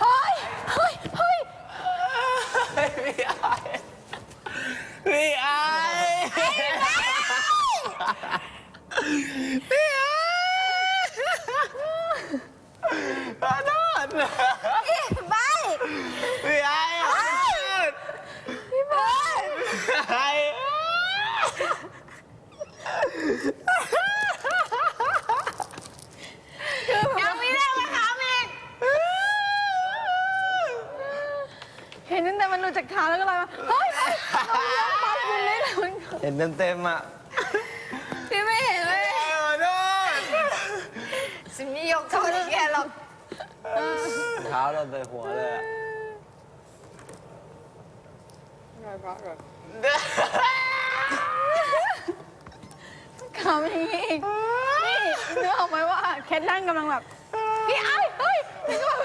เฮ้ย เฮ้ย เฮ้ย พี่ไอ้พี่ไอ้พี่ไอ้ขอโทษ ไป พี่ไอ้ขอโทษ พี่เบิร์ด ไอ้ ยังไม่ได้มาถามอีก เห็นตั้งแต่มันหลุดจากเท้าแล้วก็ลอยมา เฮ้ยเฮ้ยเราเลี้ยงปลาคุณเลยนะมัน เห็นเต็มๆอะพี่ไม่เห็นเลยขอโทษสิมียกโทษแกหรอกเท้าโดนใส่หัวเลยอะขำอย่างนี้อีกนี่นึกออกไหมว่าแคทนั่งกำลังแบบ พี่ไอ้เฮ้ยพี่ก็แบบ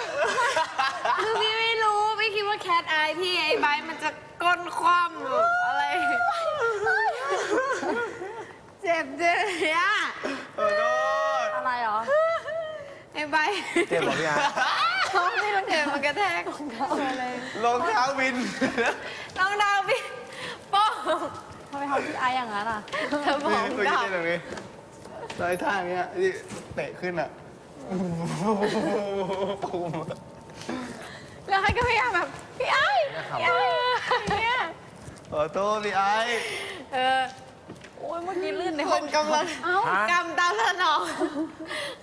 คือพี่ไม่รู้ พี่คิดว่าแคทอายพี่ไอ้ใบร์ทมันจะก้นคว่ำหรืออะไร เจ็บเลยอะขอโทษอะไรเหรอไอ้ใบร์ทเจ็บเหรอพี่ไอ้เขาไม่รู้เจ็บมันกระแทกเขาอะไรรองเท้าวินน้องดาวพี่โป้งทำไมทำพี่ไอ้อย่างนั้นอะเธอบอกเมื่อดักี้บตรงนี้รอยท่าเนี้ยที่เตะขึ้นอะแล้วให้ก็พยายามแบบพี่ไอ้พี่ไอ้เนี่ย ขอโทษพี่ไอ้ เออ โอ้ยเมื่อกี้ลื่นในคห้องนกำลังเอ้ากำตามสนอง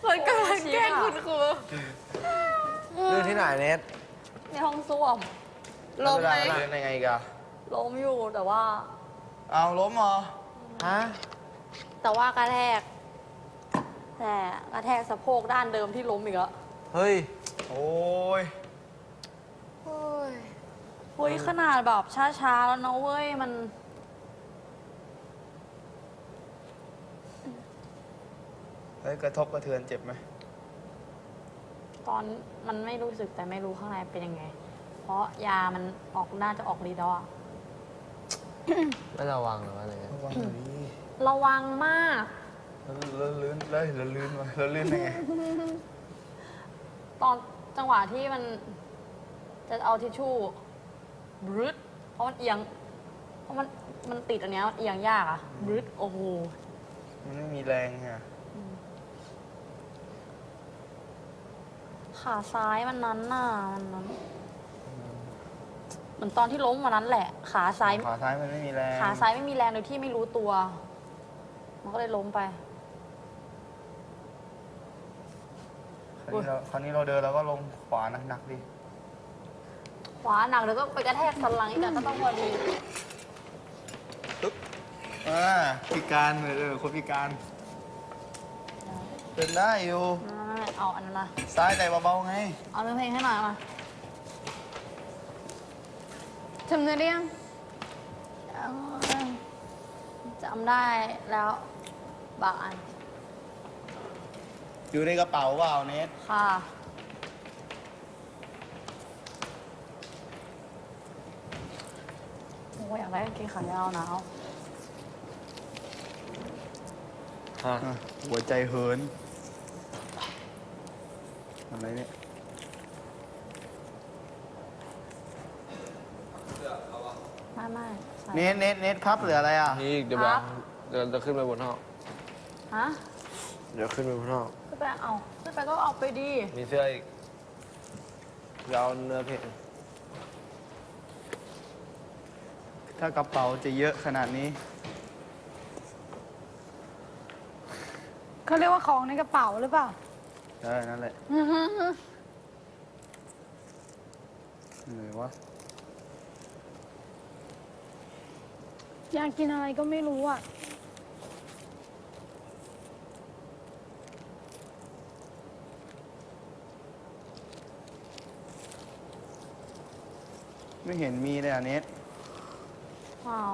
คนกำลังแกล้งคุณครูเรื่องที่ไหนเน็ตในห้องส้วม ล้มไหมเรื่องยังไงอีกันล้มอยู่แต่ว่า เอาล้มเหรอ ฮะแต่ว่ากระแทก แต่กระแทกสะโพกด้านเดิมที่ล้มอีกแล้วเฮ้ย โอ้ยโอ้ย เฮ้ยขนาดแบบช้าๆแล้วนะเว้ยมันเฮ้ยกระทบกระเทือนเจ็บไหมตอนมันไม่รู้สึกแต่ไม่รู้ข้างในเป็นยังไง เพราะยามันออกน่าจะออกฤทธิ์แล้วอะไม่ระวังหรือว่าอะไรเงี้ยระวังหน่อยดิระวังมาก แล้วลื่นแล้วแล้วลื่นวะแล้วลื่นได้ไง ตอนจังหวะที่มันจะเอาทิชชู่ บรึดเพราะมันเอียง เพราะมันมันติดอันเนี้ยมันเอียงยากอะบรึดโอ้โหมันไม่มีแรงไงขาซ้ายมันนั้นน่ะมันนั้นเหมือนตอนที่ล้มวันนั้นแหละ ขาซ้าย ขาซ้ายมันไม่มีแรงขาซ้ายไม่มีแรงโดยที่ไม่รู้ตัว มันก็เลยล้มไป คราวนี้เราคราวนี้เราเดินเราก็ลงขวาหนักๆดิข วาหนักแล้วก็ไปกระแทกสันหลังอีกอะก็ต้องพอดีอ่าพิการเออคนพิการเดินได้อยู่ไม่เอาอันนั้นมา ซ้ายแต่เบาๆไง เอาเนื้อเพลงให้หน่อยมาจำเนื้อได้ยังจำได้แล้วบางอัน อยู่ในกระเป๋าเปล่าเนทค่ะ โอ้ยอยากได้กางเกงขายาวหนาวอะหัวใจเหิน อะไรเนี่ย ไม่ไม่ใส่ เนทเนทเนทพับหรืออะไรอะ นี่เดี๋ยวคแบรับบเดี๋ยวจะขึ้นไปบนห้องฮะเดี๋ยวขึ้นไปบนห้องขึ้นไปเอาขึ้นไปก็เอาไปดีมีเสื้ออีกยาวเนื้อเพลง ถ้ากระเป๋าจะเยอะขนาดนี้ เขาเรียกว่าของในกระเป๋าหรือเปล่า เออ นั่นแหละเหนื่อยวะ อยากกินอะไรก็ไม่รู้อะ ไม่เห็นมีเลยอะเนท ว้าว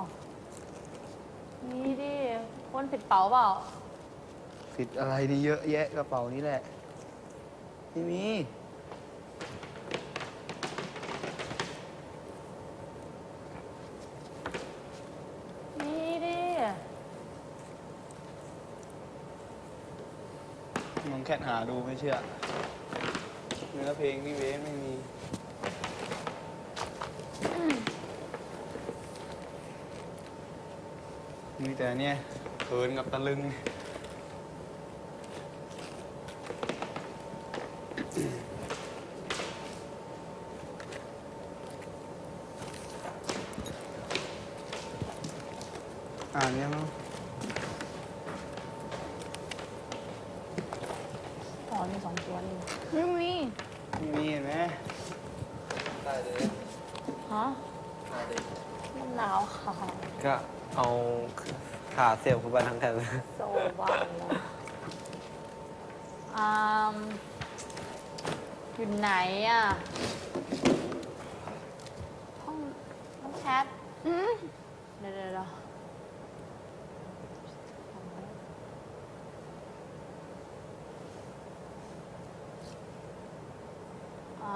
นี่ดิคนผิดเป๋าเปล่าผิดอะไรนี่เยอะแยะกระเป๋านี้แหละไม่มี นี่ดิมึงแค่หาดูไม่เชื่อ เนื้อเพลงนี่เว้ไม่มี มีแต่เนี่ยเขินกับตะลึง อ่านยังมั้ง อ๋อมีสองตัวนี่ ไม่มี ไม่มีเห็นไหมได้เลย ฮะ ได้เลย มันหนาวค่ะ ก็เอา ขาเสียบเข้าไปทั้งเลยโซบ้านอยู่ไหนอะห้องห้องแชทอืมเดี๋ยวเดี๋ยวเดี๋ยวอ่า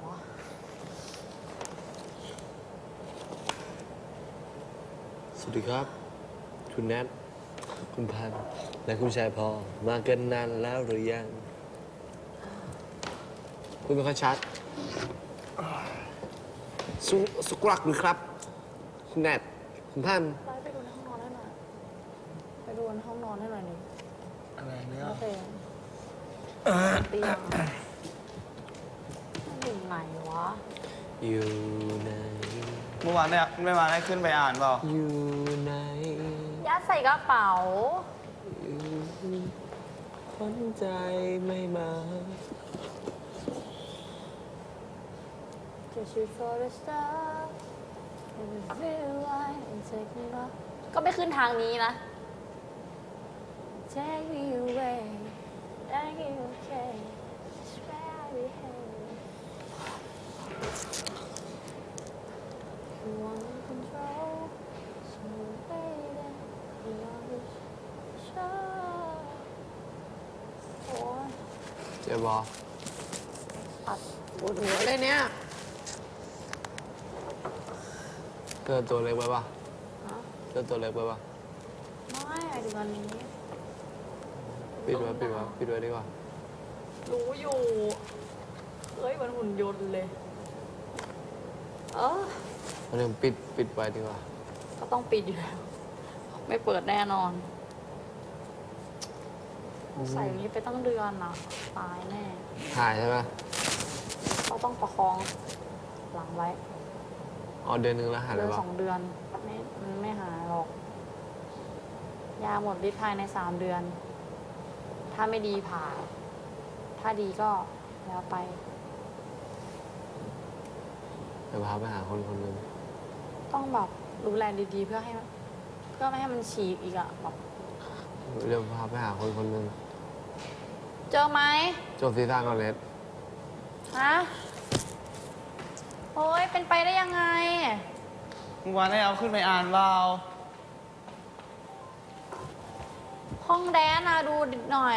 หัว สวัส ดีครับ คุณแนทคุณพันธ์และคุณชายพอ มากันนานแล้วหรือยัง คุณเป็นคนชัด สุสุกรักหรือครับ คุณแนทคุณพันธ์ไปดูในห้องนอนให้หน่อย ไปดูในห้องนอนให้หน่อยดิอะไรเนี่ยโอเคเตียงอะมันอยู่ไหนวะ อยู่ไหนเมื่อวานเนี่ยไม่มาได้ขึ้นไปอ่านเปล่าอยู่ไหนยัด ใส่กระเป๋าอยู่คนใจไม่มา Just shoot for the star and we feel like and take me off ก็ไปขึ้นทางนี้นะ Take me away Take me okay Just where I behave You want control So baby เจ็บบออัดปวดหัวเลยเนี่ยเกินตัวเล็กไปปะฮะเกินตัวเล็กไปปะไม่ไอ้ดูวันนี้ ปิดไว้ปิดไว้ปิดไว้ดีกว่า รู้อยู่เฮ้ยเหมันหุ่นยนต์เลย เออเอาเรื่องปิดปิดไว้ดีกว่า ก็ต้องปิดอยู่แล้ว ไม่เปิดแน่นอน ใส่อย่างนี้ไปตั้งเดือนอะตายแน่หายใช่ไหมเขาต้องประคองหลังไว้อ๋อเดือนหนึงแล้วหายเดืเลอยนปะสองเดือนไม่มันไม่หายหรอก ยาหมดฤทธิ์ภายในสามเดือน ถ้าไม่ดีผ่า ถ้าดีก็แล้วไป เดี๋ยวพาไปหาคนคนหนึ่งต้องแบบดูแลดีๆ เพื่อให้ มันเพื่อไม่ให้มันฉีกอีกอะแบบเดี๋ยวพาไปหาคนคนหนึ่งเจอไหมจบซีซั่นก่อนเลสฮะโอ้ยเป็นไปได้ยังไงเมื่อวานได้เอาขึ้นไปอ่านเปล่าห้องแดนนะดูดิหน่อย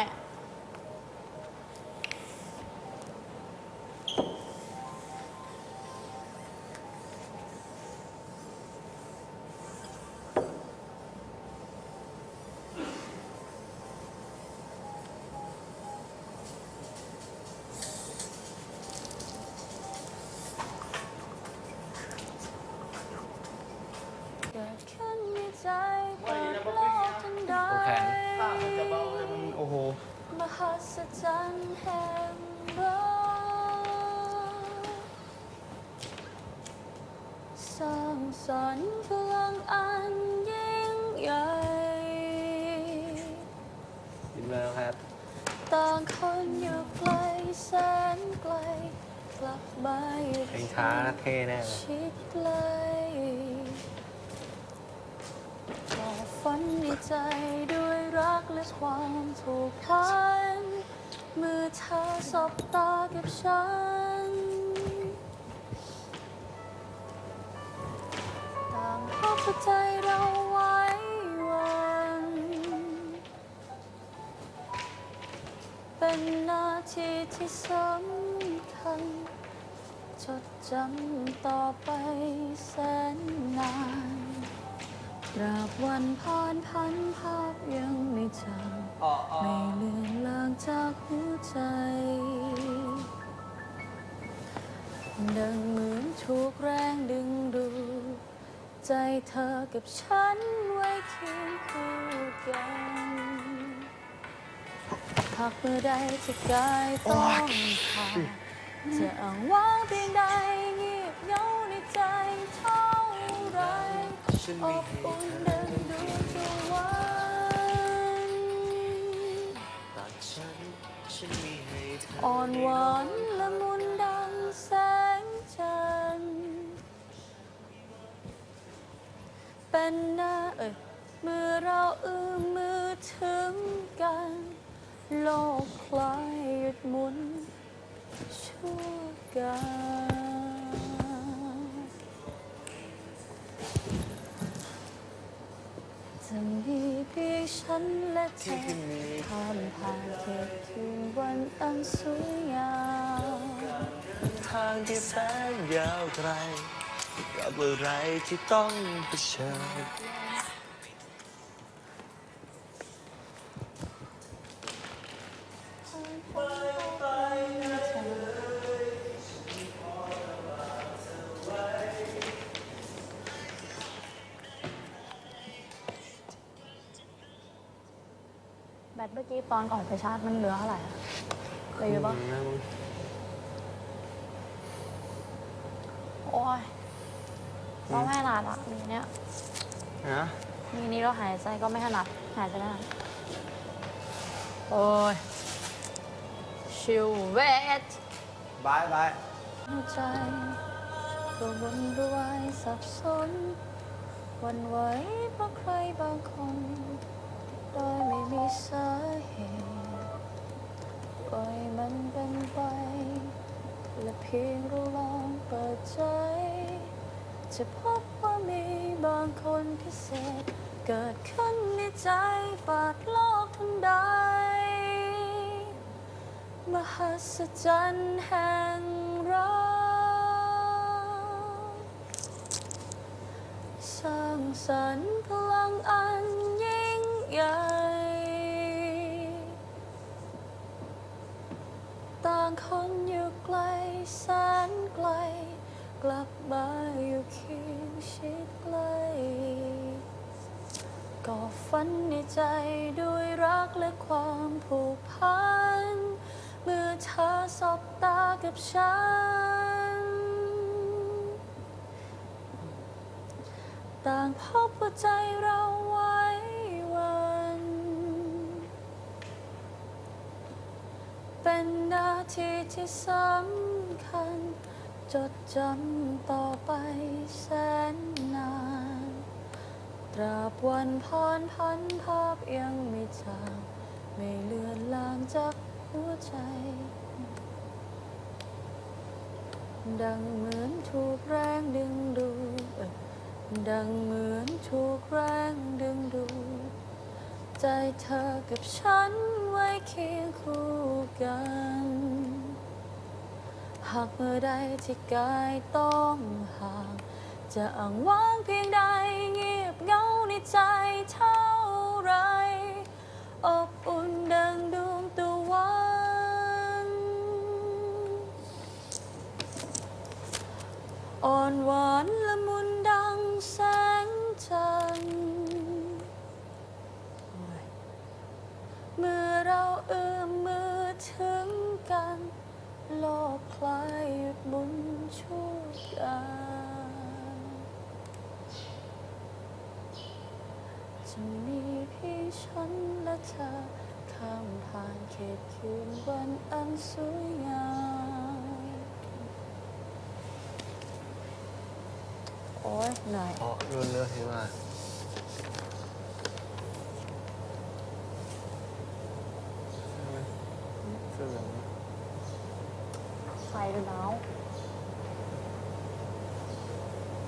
เพลงช้าเท่แน่เลยชิดไกลต่อฝันในใจด้วยรักและความผูกพันเมื่อเธอสบตากับฉัน ต่างพบใจเราไว้วัน เป็นนาทีที่สำคัญ จดจำต่อไปแสนนานตราบวันผ่านพันภาพยังไม่จางอ๋ออ๋อไม่เลือนลางจากหัวใจ ดังเหมือนถูกแรงดึงดูดใจเธอกับฉันไว้เคียงคู่กันหากเมื่อใดที่กายต้องผ่าน จะอ้างว้างเพียงใดเงียบเหงาในใจเท่าไรอบอุ่นเดังดวงตะวันตัดฉันฉันมีให้เธออ่อนหวานละมุนดังแสงจันทร์เป็นหน้าเอ่ยเมื่อเราเอื้อมมือถึงกัน โลกคลายหยุดหมุน จะมีเพียงฉันและเธอข้ามผ่านเขตคืนวันอันสวยงามทางที่แสนยาวไกลกับอะไรที่ต้องเผชิญ แบตเมื่อกี้ตอนก่อนไปชาร์จมันเหลือเท่าไหร่อะเหลยอยู่ปะโอ้ยเราไม่ถนัดอะมีเนี้ยนะมีนี้เราหายใจก็ไม่ถนัดหายใจไม่ถนัดโอ้ยชิวเวทบายบายหัวใจก็วนรวายสับสนหวันไหวเพราะใครบางคน จะพบว่ามีบางคนพิเศษ เกิดขึ้นในใจฝาดโลกทันใด มหัศจรรย์แห่งรักสร้างสรรค์พลังอันยิ่งใหญ่ต่างคนอยู่ไกลแสนไกล ลับมาอยู่เคียงชิดใกล้ก็ฝันในใจด้วยรักและความผูกพัน เมื่อเธอสบตากับฉัน ต่างพบว่าใจเราไว้วัน เป็นนาทีที่สำคัญ จดจำต่อไปแสนนาน ตราบวันผ่านพันภาพยังไม่จางไม่เลือนลางจากหัวใจ ดังเหมือนถูกแรงดึงดูดดังเหมือนถูกแรงดึงดูดใจเธอกับฉันไว้เคียงคู่กัน หากเมื่อใดที่กายต้องห่าง จะอ้างว้างเพียงใดเงียบเหงาในใจเท่าไร อบอุ่นดังดวงตะวันอ่อนหวานละมุนดังแสง โลกคลายหยุดหมุนชั่วการจะมีเพียงฉันและเธอข้ามผ่านเขตคืนวันอันสวยงามโอ้ยเหนื่อยเพราะรุ่นเลือกที่ม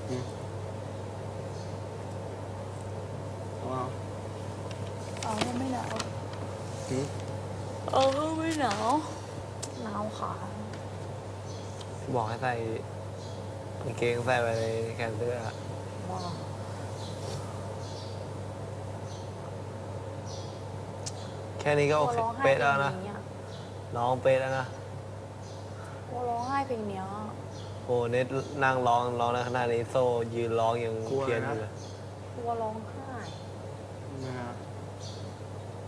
เอาอไม่หนาวเอาก็ไม่หนาวหนาวขาบอกให้ใส่กางเกงใส่ไปในแขนเสื้อะบอกแค่นี้ก็โอเคเป๊ะแล้วนะร้องเป๊ะแล้วนะโอ้ร้องไห้เพลงเนี้ย โอ้เน็ตนั่งร้องร้องในขณะนี้โซ่ยืนร้องยังกลัวเพี้ยนนะอยู่เลยกลัวร้องไห้นะฮะ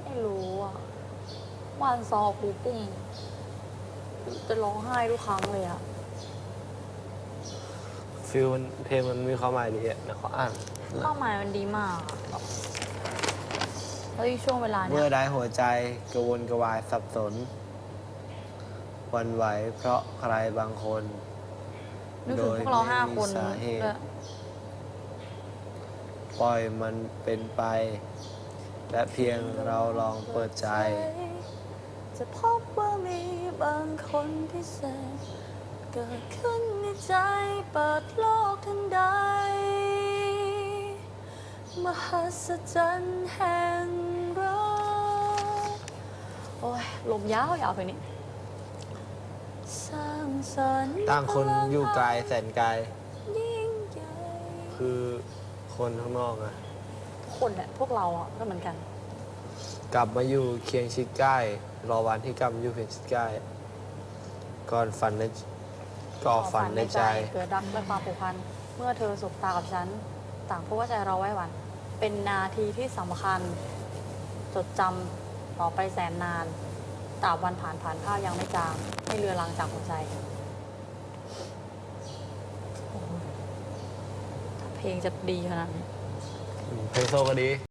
ไม่รู้อะวันซอครูปุ่มจะร้องไห้ทุกครั้งเลยอะฟิลมันเพลงมันมีความหมายดีอะนะขออ่านเป้าหมายมันดีมากอะแบบแล้วยิ่งช่วงเวลาเนี้เมื่อยใดหัวใจกระวนกระวายสับสนหวันไหวเพราะใครบางคน นึกถึงพวกเราห้าคนโดยไม่มีสาเหตุ ด้วยปล่อยมันเป็นไป และเพียงเราลองเปิดใจ จะพบว่ามีบางคนพิเศษ เกิดขึ้นในใจเปิดโลกทันใด มหัศจรรย์แห่งรักโอ้ยลมยาวยาวเพลงนี้ สร้างสรรค์ต่างคนอยู่ไกลแสนไกล ยิ่งใหญ่คือคนข้างนอกอะทุกคนแหละพวกเราอะก็เหมือนกัน กลับมาอยู่เคียงชิดใกล้ รอวันที่กลับมาอยู่เคียงชิดใกล้ก่อนฝันในก่อฝันในใจ เกิดรักและความผูกพัน เมื่อเธอสบตากับฉัน ต่างพูดว่าใจเราไว้หวัน เป็นนาทีที่สำคัญ จดจำต่อไปแสนนาน ตราบวันผ่านผ่านข้าวยังไม่จางให้เรือลังจากหัวใจถ้าเพลงจะดีขนาดนี้ เพลงโซก็ดี